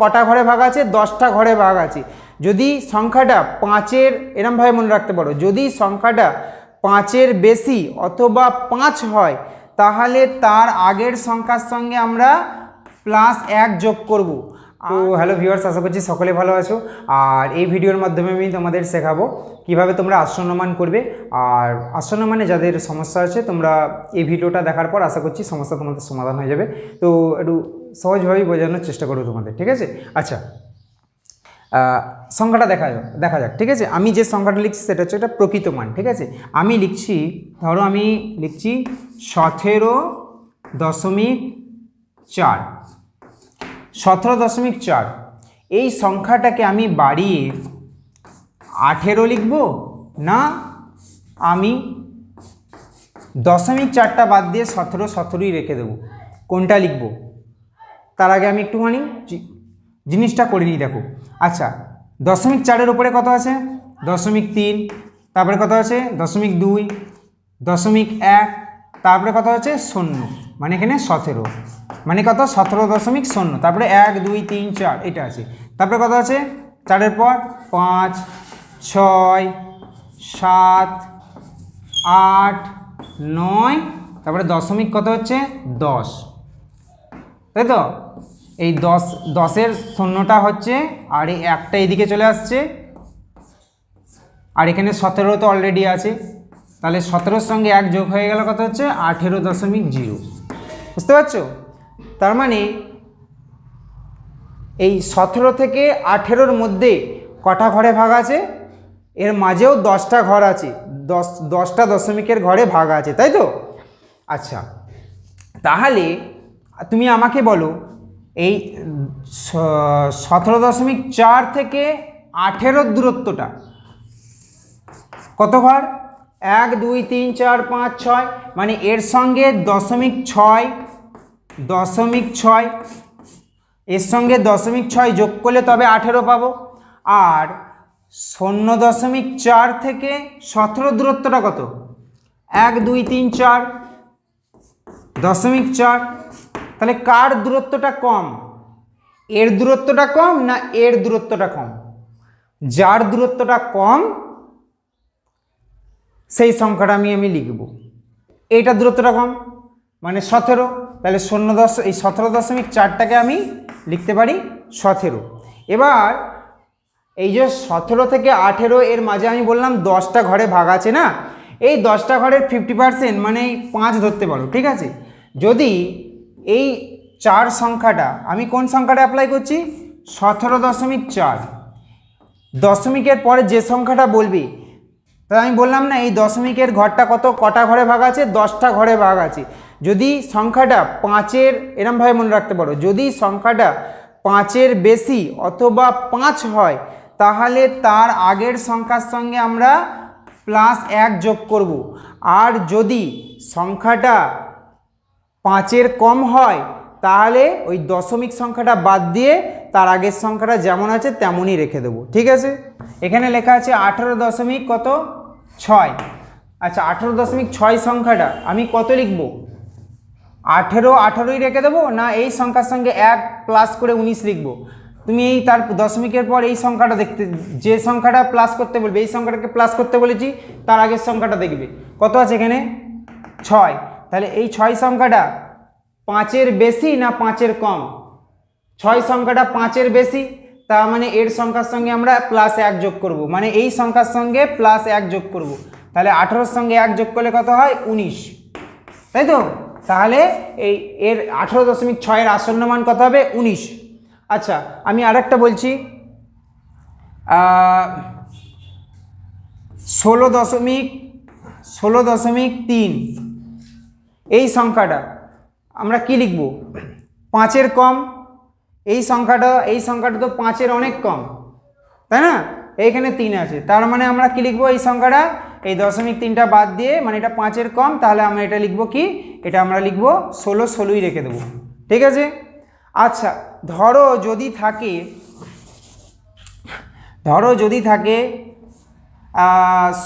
কটা ঘরে ভাগ আছে? দশটা ঘরে ভাগ আছে। যদি সংখ্যাটা পাঁচের এরমভাবে মনে রাখতে পারো যদি সংখ্যাটা পাঁচের বেশি অথবা পাঁচ হয় তাহলে তার আগের সংখ্যার সঙ্গে আমরা প্লাস এক যোগ করব। তো হ্যালো ভিউয়ার্স আশা করছি সকলে ভালো আছো। আর এই ভিডিওর মাধ্যমে আমি তোমাদের শেখাবো কীভাবে তোমরা আসন্নমান করবে। আর আসন্নমানে যাদের সমস্যা আছে তোমরা এই ভিডিওটা দেখার পর আশা করছি সমস্যা তোমাদের সমাধান হয়ে যাবে। তো একটু সহজভাবেই বোঝানোর চেষ্টা করব তোমাদের, ঠিক আছে? আচ্ছা সংখ্যাটা দেখা যাক দেখা যাক, ঠিক আছে? আমি যে সংখ্যাটা লিখছি সেটা হচ্ছে একটা প্রকৃত মান, ঠিক আছে? আমি লিখছি, ধরো আমি লিখছি সতেরো দশমিক চার, সতেরো দশমিক চার। এই সংখ্যাটাকে আমি বাড়িয়ে আঠেরো লিখব না আমি দশমিক চারটা বাদ দিয়ে সতেরো সতেরোই রেখে দেবো? কোনটা লিখব? তার আগে আমি একটুখানি জিনিসটা করে নিই, দেখো। আচ্ছা দশমিক চারের উপরে কত আছে? দশমিক তিন, তারপরে কত আছে? দশমিক দুই, দশমিক এক, তারপরে কত আছে? শূন্য মানে এখানে সতেরো মানে কত? সতেরো দশমিক শূন্য, তারপরে এক, দুই, তিন, চার, এটা আছে। তারপরে কত আছে? চারের পর পাঁচ, ছয়, সাত, আট, নয়, তারপরে দশমিক কত হচ্ছে? দশ। তাই তো এই দশ, দশের শূন্যটা হচ্ছে, আর এই একটা এদিকে চলে আসছে। আর এখানে সতেরো তো অলরেডি আছে। তাহলে সতেরোর সঙ্গে এক যোগ হয়ে গেল কত হচ্ছে? আঠেরো দশমিক জিরো। বুঝতে পারছ? তার মানে এই সতেরো থেকে আঠেরোর মধ্যে কটা ঘরে ভাগ আছে? এর মাঝেও দশটা ঘর আছে। দশ, দশটা দশমিকের ঘরে ভাগ আছে, তাই তো? আচ্ছা তাহলে তুমি আমাকে বলো, এই সতেরো দশমিক চার থেকে আঠেরোর দূরত্বটা কত ঘর? এক, দুই, তিন, চার, পাঁচ, ছয় মানে এর সঙ্গে দশমিক ছয় দশমিক ছয়, এর সঙ্গে দশমিক ছয় যোগ করলে তবে আঠেরো পাবো। আর শূন্য দশমিক চার থেকে সতেরো দূরত্বটা কত? এক, দুই, তিন, চার, দশমিক চার তাহলে কার দূরত্বটা কম? এর দূরত্বটা কম না এর দূরত্বটা কম? যার দূরত্বটা কম, সেই সংখ্যাটা আমি আমি লিখব। এইটা দূরত্বটা কম? মানে সতেরো। তাহলে শূন্য দশ, এই সতেরো দশমিক চারটাকে আমি লিখতে পারি সতেরো। এবার এই যে সতেরো থেকে আঠেরো, এর মাঝে আমি বললাম দশটা ঘরে ভাগ আছে না? এই দশটা ঘরের ফিফটি পার্সেন্ট মানে পাঁচ ধরতে পারো, ঠিক আছে? যদি এই চার সংখ্যাটা, আমি কোন সংখ্যাটা অ্যাপ্লাই করছি? সতেরো দশমিক চার। দশমিকের পরে যে সংখ্যাটা বলবি, তাহলে আমি বললাম না, এই দশমিকের ঘরটা কত? কটা ঘরে ভাগ আছে? দশটা ঘরে ভাগ আছে। যদি সংখ্যাটা পাঁচের এরমভাবে মনে রাখতে পারো, যদি সংখ্যাটা পাঁচের বেশি অথবা পাঁচ হয়, তাহলে তার আগের সংখ্যার সঙ্গে আমরা প্লাস এক যোগ করব। আর যদি সংখ্যাটা পাঁচের কম হয়, তাহলে ওই দশমিক সংখ্যাটা বাদ দিয়ে তার আগের সংখ্যাটা যেমন আছে তেমনই রেখে দেবো, ঠিক আছে? এখানে লেখা আছে আঠেরো দশমিক কত? ছয়। আচ্ছা আঠেরো দশমিক ছয় সংখ্যাটা আমি কত লিখব? আঠেরো আঠেরোই রেখে দেবো না এই সংখ্যার সঙ্গে এক প্লাস করে উনিশ লিখব? তুমি এই তার দশমিকের পর এই সংখ্যাটা দেখতে, যে সংখ্যাটা প্লাস করতে বলবে, এই সংখ্যাটাকে প্লাস করতে বলেছি, তার আগের সংখ্যাটা দেখবে। কত আছে এখানে? ছয়। তাহলে এই ছয় সংখ্যাটা পাঁচের বেশি না পাঁচের কম? ছয় সংখ্যাটা পাঁচের বেশি, তার মানে এর সংখ্যার সঙ্গে আমরা প্লাস এক যোগ করব। মানে এই সংখ্যার সঙ্গে প্লাস এক যোগ করব। তাহলে আঠেরোর সঙ্গে এক যোগ করলে কত হয়? উনিশ। তাই তো? তাহলে এই এর আঠেরো দশমিক ছয়ের আসন্ন মান কত হবে? উনিশ। আচ্ছা আমি আরেকটা বলছি। ষোলো দশমিক ষোলো দশমিক তিন। এই সংখ্যাটা আমরা কি লিখব? পাঁচের কম, এই সংখ্যাটা এই সংখ্যাটা তো পাঁচের অনেক কম, তাই না? এইখানে তিন আছে, তার মানে আমরা কি লিখব এই সংখ্যাটা? এই দশমিক তিনটা বাদ দিয়ে মানে এটা পাঁচের কম, তাহলে আমরা এটা লিখব কি? এটা আমরা লিখব ষোলো ষোলোই রেখে দেবো, ঠিক আছে? আচ্ছা ধরো যদি থাকে, ধরো যদি থাকে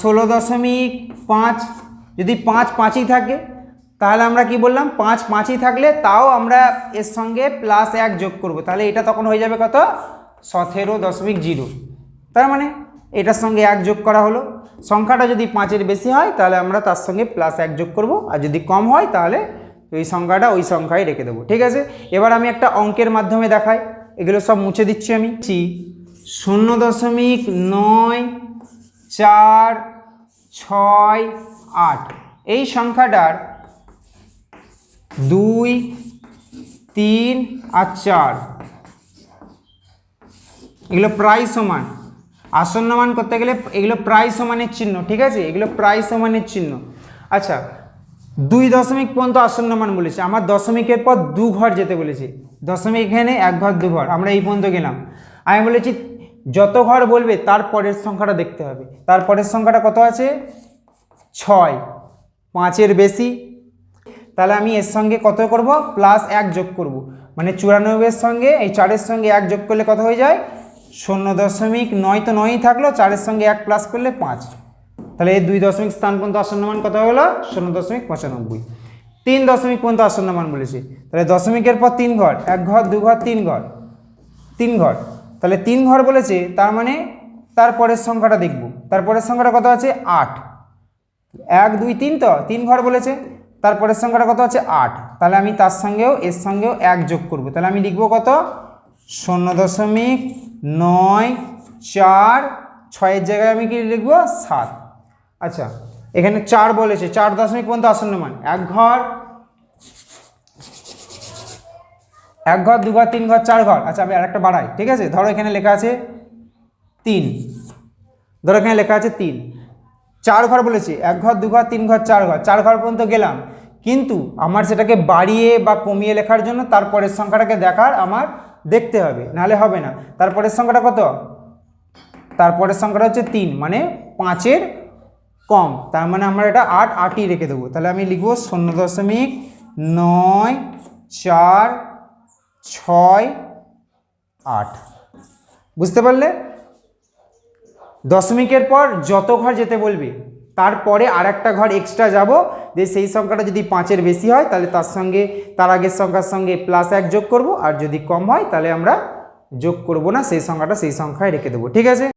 ষোলো দশমিক পাঁচ, যদি পাঁচ পাঁচই থাকে তাহলে আমরা কি বললাম? পাঁচ পাঁচই থাকলে তাও আমরা এর সঙ্গে প্লাস এক যোগ করব। তাহলে এটা তখন হয়ে যাবে কত? সতেরো দশমিক জিরো। তার মানে এটার সঙ্গে এক যোগ করা হলো। সংখ্যাটা যদি পাঁচের বেশি হয়, তাহলে আমরা তার সঙ্গে প্লাস এক যোগ করব। আর যদি কম হয়, তাহলে ওই সংখ্যাটা ওই সংখ্যায় রেখে দেবো। ঠিক আছে? এবার আমি একটা অঙ্কের মাধ্যমে দেখাই। এগুলো সব মুছে দিচ্ছি আমি। চি শূন্য দশমিক নয়, চার, ছয়, আট। এই সংখ্যাটার দুই, তিন আর চার। এগুলো প্রায় সমান। আসন্ন মান করতে গেলে এগুলো প্রায় সমানের চিহ্ন, ঠিক আছে? এগুলো প্রায় সমানের চিহ্ন। আচ্ছা দুই দশমিক পর্যন্ত আসন্ন মান বলেছে। আমার দশমিকের পর দু ঘর যেতে বলেছে। দশমিক এখানে, এক ঘর, দু ঘর। আমরা এই পর্যন্ত গেলাম। আমি বলেছি, যত ঘর বলবে, তার পরের সংখ্যাটা দেখতে হবে। তার পরের সংখ্যাটা কত আছে? ছয়। পাঁচের বেশি তাহলে আমি এর সঙ্গে কত করব? প্লাস এক যোগ করব। মানে চুরানব্বইয়ের সঙ্গে, এই চারের সঙ্গে এক যোগ করলে কত হয়ে যায়? শূন্য দশমিক নয় তো নয়ই থাকল, চারের সঙ্গে এক প্লাস করলে পাঁচ। তাহলে এই দুই দশমিক স্থান পর্যন্ত আসন্ন মান কত হলো? শূন্য দশমিক পঁচানব্বই। তিন দশমিক পর্যন্ত আসন্ন মান বলেছি। তাহলে দশমিকের পর তিন ঘর, এক ঘর, দু ঘর, তিন ঘর। তিন ঘর। তাহলে তিন ঘর বলেছে, তার মানে তারপরের সংখ্যাটা দেখব। তারপরের সংখ্যাটা কত আছে? আট। এক, দুই, তিন তো? তিন ঘর বলেছে। তারপরের সংখ্যাটা কত আছে? আট। তাহলে আমি তার সঙ্গেও এর সঙ্গেও এক যোগ করব। তাহলে আমি লিখব কত? শূন্য দশমিক নয় চার। ছয়ের জায়গায় আমি কি লিখব? সাত। আচ্ছা এখানে চার বলেছে। চার দশমিক পর্যন্ত আসন্ন মান। এক ঘর এক ঘর, দু ঘর, তিন ঘর, চার ঘর। আচ্ছা আমি আরেকটা বাড়াই। ঠিক আছে? ধরো এখানে লেখা আছে তিন। ধরো এখানে লেখা আছে তিন। চার ঘর বলেছি, এক ঘর, দু ঘর, তিন ঘর, চার ঘর চার ঘর পর্যন্ত গেলাম। কিন্তু আমার সেটাকে বাড়িয়ে বা কমিয়ে লেখার জন্য তারপরের সংখ্যাটাকে দেখার আমার দেখতে হবে, নাহলে হবে না। তারপরের সংখ্যাটা কত? তারপরের সংখ্যাটা হচ্ছে তিন মানে পাঁচের কম। তার মানে আমরা এটা আট, আটই রেখে দেবো। তাহলে আমি লিখব শূন্য দশমিক নয়, চার, ছয়, আট। বুঝতে পারলে? দশমিকের পর যত ঘর যেতে বলবে, তারপরে আর একটা ঘর এক্সট্রা যাব। যে সেই সংখ্যাটা যদি পাঁচের বেশি হয়, তাহলে তার সঙ্গে, তার আগের সংখ্যার সঙ্গে প্লাস এক যোগ করব। আর যদি কম হয়, তাহলে আমরা যোগ করব না, সেই সংখ্যাটা সেই সংখ্যায় রেখে দেবো। ঠিক আছে?